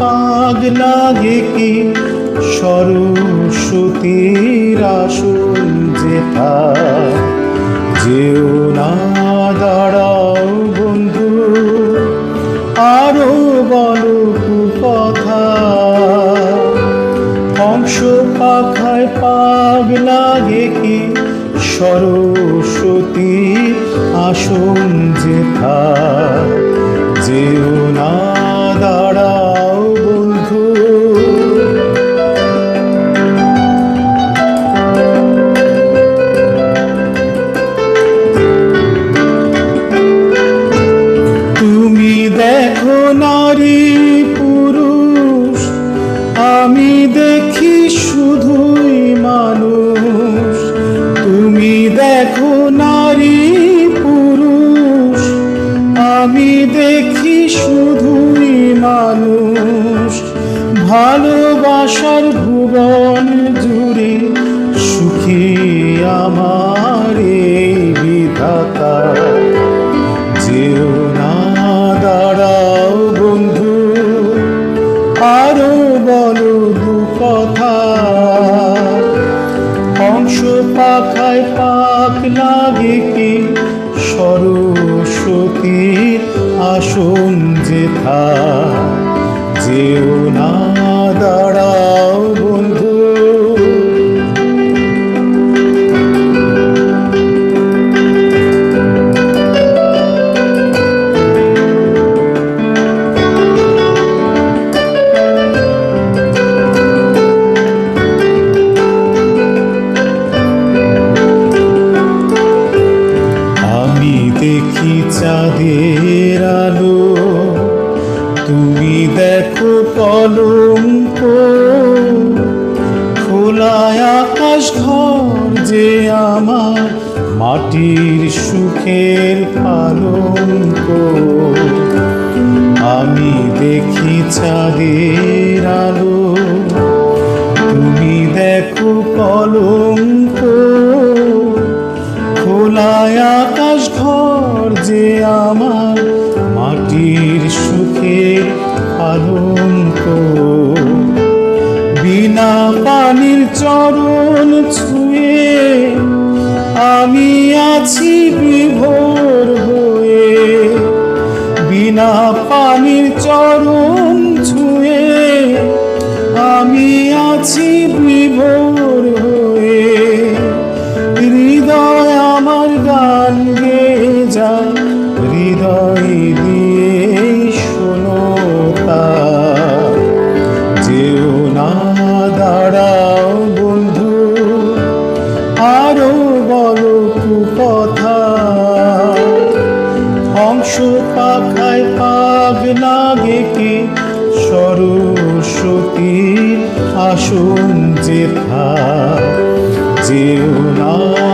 পাগ লাগে কি? সরস্বতীর আসন যেথা। যেও না দাঁড়াও বন্ধু, আরও বলো কথা হংস পাখায় পাগ লাগে কি? সরস্বতী আসন যেথা। নারী পুরুষ, আমি দেখি শুধুই মানুষ। তুমি দেখো নারী পুরুষ, আমি দেখি শুধুই মানুষ। ভালোবাসার ভুবন জুড়ে সুখী আমার পাখায় পাক লাগে কি? সরস্বতী আসন যেথা যেও না দাঁড়াও কলঙ্ক খোলায় আকাশ ঘর যে আমার মাটির সুখের পালঙ্ক আমি দেখি চাঁদের আলো। তুমি দেখো কলঙ্ক খোলায় আকাশ ঘর যে আমার মাটির আলঙ্ক বিনা পানির চরণ ছুঁয়ে আমি আছি বিভোর হয়ে। বিনা পানির চরণ ছুঁয়ে আমি আছি বিভোর হংস পাখায় পাগ লাগে কি? সরস্বতীর যে থা যেও না